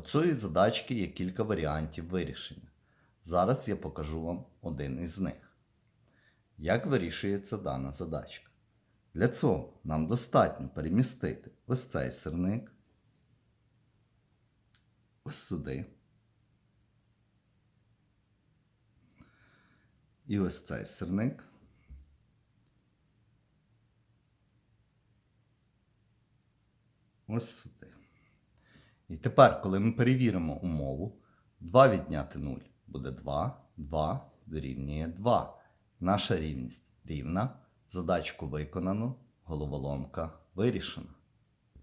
Цієї задачки є кілька варіантів вирішення. Зараз я покажу вам один із них. Як вирішується дана задачка? Для цього нам достатньо перемістити ось цей сирник, ось сюди. І ось цей сирник. Ось сюди. І тепер, коли ми перевіримо умову, 2 відняти 0 буде 2, 2 дорівнює 2. Наша рівність рівна. Задачку виконано, головоломка вирішена.